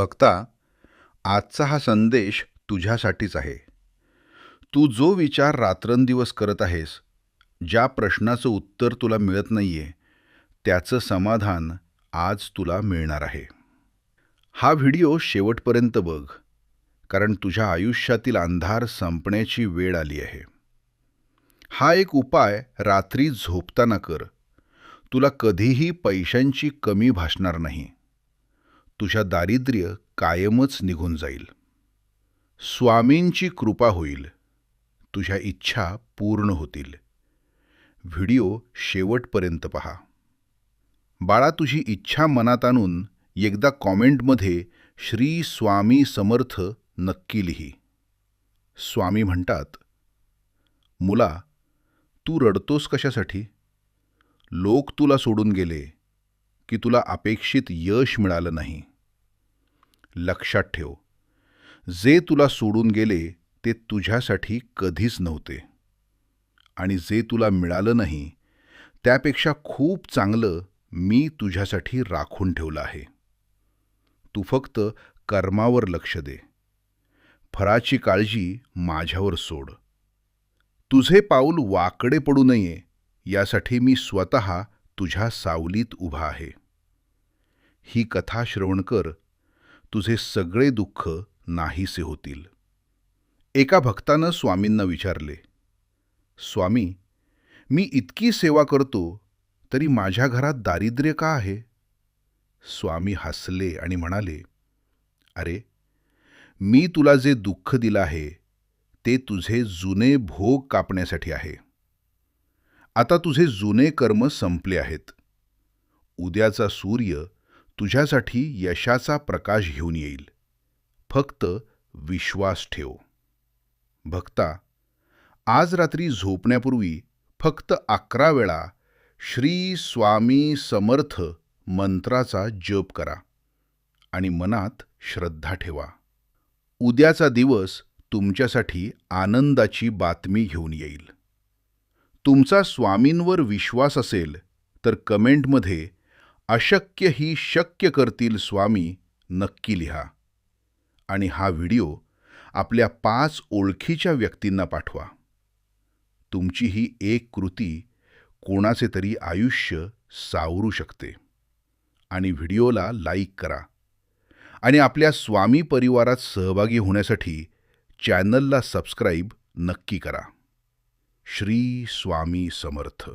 बघता आजचा हा संदेश तुझ्यासाठीच आहे. तू जो विचार रात्रंदिवस करत आहेस ज्या प्रश्नाचं उत्तर तुला मिळत नाही आहे त्याचं समाधान आज तुला मिळणार आहे. हा व्हिडिओ शेवटपर्यंत बघ कारण तुझ्या आयुष्यातील अंधार संपण्याची वेळ आली आहे. हा एक उपाय रात्री झोपताना कर. तुला कधीही पैशांची कमी भासणार नाही. तुझ्या दारिद्र्य कायमच निघून जाईल. स्वामींची कृपा होईल. तुझ्या इच्छा पूर्ण होतील. व्हिडिओ शेवटपर्यंत पहा. बाळा तुझी इच्छा मनात आणून एकदा कॉमेंटमध्ये श्री स्वामी समर्थ नक्की लिही. स्वामी म्हणतात मुला तू रडतोस कशासाठी? लोक तुला सोडून गेले की तुला अपेक्षित यश मिळालं नाही. लक्षात ठेव. जे तुला सोडून गेले ते तुझ्यासाठी कधीच नव्हते. आणि जे तुला मिळालं नाही त्यापेक्षा खूप चांगलं मी तुझ्यासाठी राखून ठेवलं आहे. तू फक्त कर्मावर लक्ष दे. फराची काळजी माझ्यावर सोड. तुझे पाऊल वाकडे पडू नये यासाठी मी स्वतः तुझ्या सावलीत उभा आहे. ही कथा श्रवण कर तुझे सगळे दुःख नाहीसे होतील. एका भक्तानं स्वामींना विचारले स्वामी मी इतकी सेवा करतो तरी माझ्या घरात दारिद्र्य का आहे? स्वामी हसले आणि म्हणाले अरे मी तुला जे दुःख दिलं आहे ते तुझे जुने भोग कापण्यासाठी आहे. आता तुझे जुने कर्म संपले आहेत. उद्याचा सूर्य तुझ्यासाठी यशाचा प्रकाश घेऊन येईल. फक्त विश्वास ठेव. भक्ता आज रात्री झोपण्यापूर्वी फक्त अकरा वेळा श्री स्वामी समर्थ मंत्राचा जप करा आणि मनात श्रद्धा ठेवा. उद्याचा दिवस तुमच्यासाठी आनंदाची बातमी घेऊन येईल. तुमचा स्वामींवर विश्वास असेल तर कमेंटमध्ये अशक्य ही शक्य करतील स्वामी नक्की लिहा. आणि हा व्हिडिओ आपल्या पाच ओळखीच्या व्यक्तींना पाठवा. तुमची ही एक कृती कोणाचे तरी आयुष्य सावरू शकते. आणि व्हिडिओला लाईक करा. आणि आपल्या स्वामी परिवारात सहभागी होण्यासाठी चॅनलला सबस्क्राईब नक्की करा. श्री स्वामी समर्थ.